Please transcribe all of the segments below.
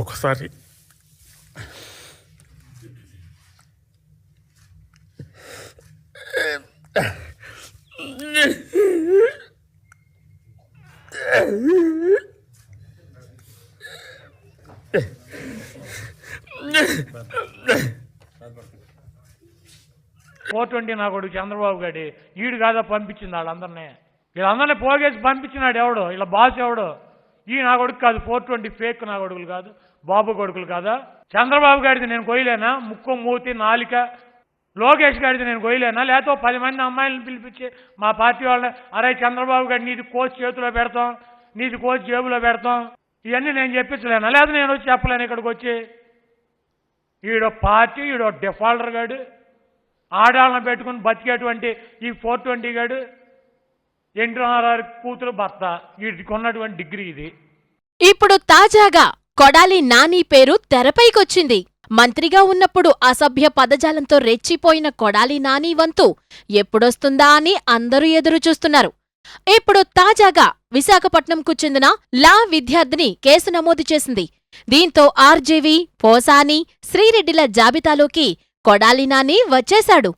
ఒక్కొక్కసారి. Four twenty నా కొడుకు చంద్రబాబు గారి. ఈడు కాదా పంపించింది వాళ్ళందరినీ. వీళ్ళందరినీ పోగేసి పంపించినాడు ఎవడు? ఇలా బాస్ ఎవడు? ఈ నా కొడుకు కాదు ఫోర్ ట్వంటీ ఫేక్ నా కొడుకులు కాదు. బాబు కొడుకులు కాదా? చంద్రబాబు గారిది నేను కొయ్యలేనా? ముక్కు మూతి నాలిక. లోకేష్ గారిది నేను కొయ్యలేనా? లేకపోతే పది మంది అమ్మాయిలను పిలిపించి మా పార్టీ వాళ్ళని అరే చంద్రబాబు గారి నీది కోచ్ చేతిలో పెడతాం నీది కోచ్ జేబులో పెడతాం. ఇవన్నీ నేను చెప్పించలేనా? లేదా నేను వచ్చి చెప్పలేను ఇక్కడికి వచ్చి? ఈడో పార్టీ ఈడో డిఫాల్టర్ గాడు. ఆడాలను పెట్టుకుని బతికేటువంటి ఈ ఫోర్ ట్వంటీ గాడు. ఎన్టీఆర్ఆర్ కూతురు భర్త. వీటికి ఉన్నటువంటి డిగ్రీ ఇది. ఇప్పుడు తాజాగా కొడాలి నాని పేరు తెరపైకొచ్చింది. మంత్రిగా ఉన్నప్పుడు అసభ్య పదజాలంతో రెచ్చిపోయిన కొడాలి నాని వంతు ఎప్పుడొస్తుందా అని అందరూ ఎదురు చూస్తున్నారు. ఇప్పుడు తాజాగా విశాఖపట్నంకు చెందిన లా విద్యార్థిని కేసు నమోదు చేసింది. దీంతో ఆర్జేవి పోసాని శ్రీరెడ్డిల జాబితాలోకి కొడాలి నాని వచ్చేశాడు.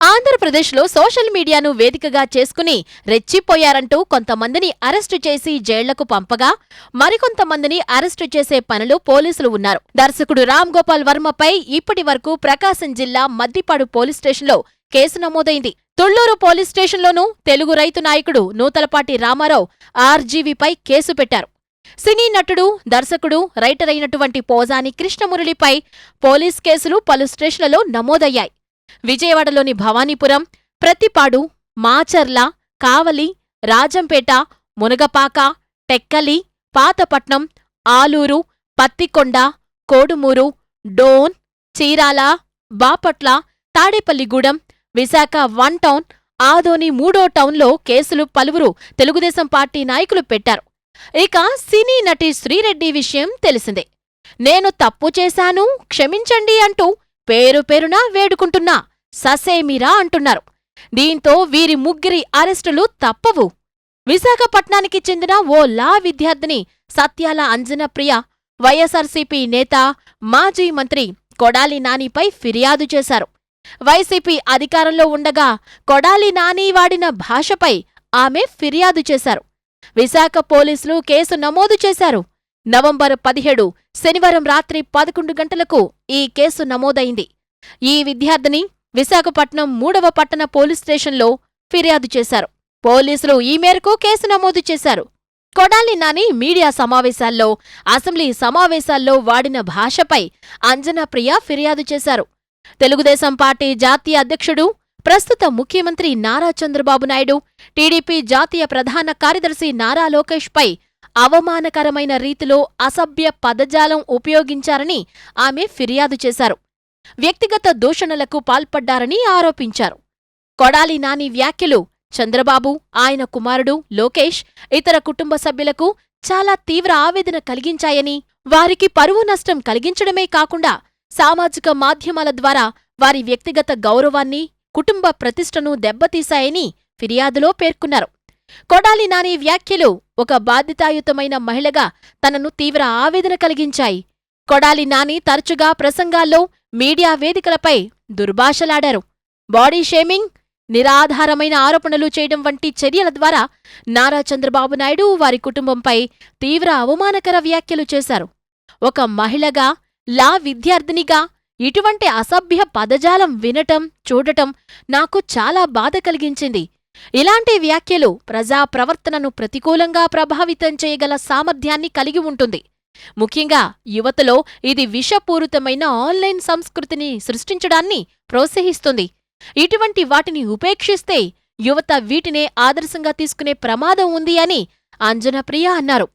ఆంధ్రప్రదేశ్లో సోషల్ మీడియాను వేదికగా చేసుకుని రెచ్చిపోయారంటూ కొంతమందిని అరెస్టు చేసి జైళ్ళకు పంపగా మరికొంతమందిని అరెస్టు చేసే పనులు పోలీసులు ఉన్నారు. దర్శకుడు రామ్ గోపాల్ వర్మపై ఇప్పటి వరకు ప్రకాశం జిల్లా మద్దిపాడు పోలీస్ స్టేషన్లో కేసు నమోదైంది. తుళ్ళూరు పోలీస్ స్టేషన్లోనూ తెలుగు రైతు నాయకుడు నూతలపాటి రామారావు ఆర్జీవీపై కేసు పెట్టారు. సినీ నటుడు దర్శకుడు రైటర్ అయినటువంటి పోజాని కృష్ణమురళిపై పోలీస్ కేసులు పలు స్టేషన్లలో నమోదయ్యాయి. విజయవాడలోని భవానీపురం ప్రతిపాడు మాచర్ల కావలి రాజంపేట మునగపాక టెక్కలి పాతపట్నం ఆలూరు పత్తికొండ కోడుమూరు డోన్ చీరాల బాపట్ల తాడేపల్లిగూడెం విశాఖ వన్ టౌన్ ఆదోని మూడో టౌన్లో కేసులు పలువురు తెలుగుదేశం పార్టీ నాయకులు పెట్టారు. ఇక సినీ నటి శ్రీరెడ్డి విషయం తెలిసిందే. నేను తప్పు చేశాను క్షమించండి అంటూ పేరు పేరునా వేడుకుంటున్నా ససేమిరా అంటున్నారు. దీంతో వీరి ముగ్గురి అరెస్టులు తప్పవు. విశాఖపట్నానికి చెందిన ఓ లా విద్యార్థిని సత్యాల అంజనప్రియ వైఎస్ఆర్సీపీ నేత మాజీ మంత్రి కొడాలి నానిపై ఫిర్యాదు చేశారు. వైసీపీ అధికారంలో ఉండగా కొడాలి నాని వాడిన భాషపై ఆమె ఫిర్యాదు చేశారు. విశాఖ పోలీసులు కేసు నమోదు చేశారు. నవంబర్ పదిహేడు శనివారం రాత్రి పదకొండు గంటలకు ఈ కేసు నమోదైంది. ఈ విద్యార్థిని విశాఖపట్నం మూడవ పట్టణ పోలీస్ స్టేషన్లో ఫిర్యాదు చేశారు. పోలీసులు ఈ మేరకు కేసు నమోదు చేశారు. కొడాలి నాని మీడియా సమావేశాల్లో అసెంబ్లీ సమావేశాల్లో వాడిన భాషపై అంజనాప్రియ ఫిర్యాదు చేశారు. తెలుగుదేశం పార్టీ జాతీయ అధ్యక్షుడు ప్రస్తుత ముఖ్యమంత్రి నారా చంద్రబాబు నాయుడు టీడీపీ జాతీయ ప్రధాన కార్యదర్శి నారా లోకేష్ పై అవమానకరమైన రీతిలో అసభ్య పదజాలం ఉపయోగించారని ఆమె ఫిర్యాదు చేశారు. వ్యక్తిగత దూషణలకు పాల్పడ్డారని ఆరోపించారు. కొడాలి నాని వ్యాఖ్యలు చంద్రబాబు ఆయన కుమారుడు లోకేష్ ఇతర కుటుంబ సభ్యులకు చాలా తీవ్ర ఆవేదన కలిగించాయని వారికి పరువు నష్టం కలిగించడమే కాకుండా సామాజిక మాధ్యమాల ద్వారా వారి వ్యక్తిగత గౌరవాన్ని కుటుంబ ప్రతిష్టను దెబ్బతీశాయని ఫిర్యాదులో పేర్కొన్నారు. కొడాలి నాని వ్యాఖ్యలు ఒక బాధ్యతాయుతమైన మహిళగా తనను తీవ్ర ఆవేదన కలిగించాయి. కొడాలి నాని తరచుగా ప్రసంగాల్లో మీడియా వేదికలపై దుర్భాషలాడారు. బాడీ షేమింగ్ నిరాధారమైన ఆరోపణలు చేయడం వంటి చర్యల ద్వారా నారా చంద్రబాబు నాయుడు వారి కుటుంబంపై తీవ్ర అవమానకర వ్యాఖ్యలు చేశారు. ఒక మహిళగా లా విద్యార్థినిగా ఇటువంటి అసభ్య పదజాలం వినటం చూడటం నాకు చాలా బాధ కలిగించింది. ఇలాంటి వ్యాఖ్యలు ప్రజా ప్రవర్తనను ప్రతికూలంగా ప్రభావితం చేయగల సామర్థ్యాన్ని కలిగి ఉంటుంది. ముఖ్యంగా యువతలో ఇది విషపూరితమైన ఆన్లైన్ సంస్కృతిని సృష్టించడాన్ని ప్రోత్సహిస్తుంది. ఇటువంటి వాటిని ఉపేక్షిస్తే యువత వీటినే ఆదర్శంగా తీసుకునే ప్రమాదం ఉంది అని అంజనప్రియ అన్నారు.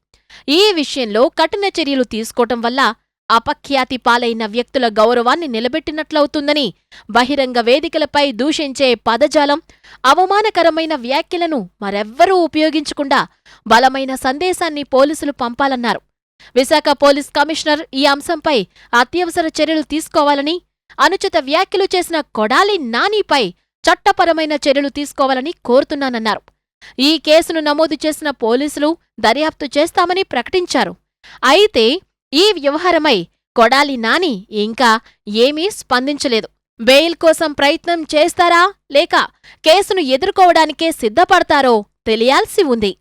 ఈ విషయంలో కఠిన చర్యలు తీసుకోవటం వల్ల అపఖ్యాతి పాలైన వ్యక్తుల గౌరవాన్ని నిలబెట్టినట్లవుతుందని బహిరంగ వేదికలపై దూషించే పదజాలం అవమానకరమైన వ్యాఖ్యలను మరెవ్వరూ ఉపయోగించకుండా బలమైన సందేశాన్ని పోలీసులు పంపాలన్నారు. విశాఖ పోలీస్ కమిషనర్ ఈ అంశంపై అత్యవసర చర్యలు తీసుకోవాలని అనుచిత వ్యాఖ్యలు చేసిన కొడాలి నానిపై చట్టపరమైన చర్యలు తీసుకోవాలని కోరుతున్నానన్నారు. ఈ కేసును నమోదు చేసిన పోలీసులు దర్యాప్తు చేస్తామని ప్రకటించారు. అయితే ఈ వ్యవహారమై కొడాలి నాని ఇంకా ఏమీ స్పందించలేదు. బెయిల్ కోసం ప్రయత్నం చేస్తారా లేక కేసును ఎదుర్కోవడానికే సిద్ధపడతారో తెలియాల్సి ఉంది.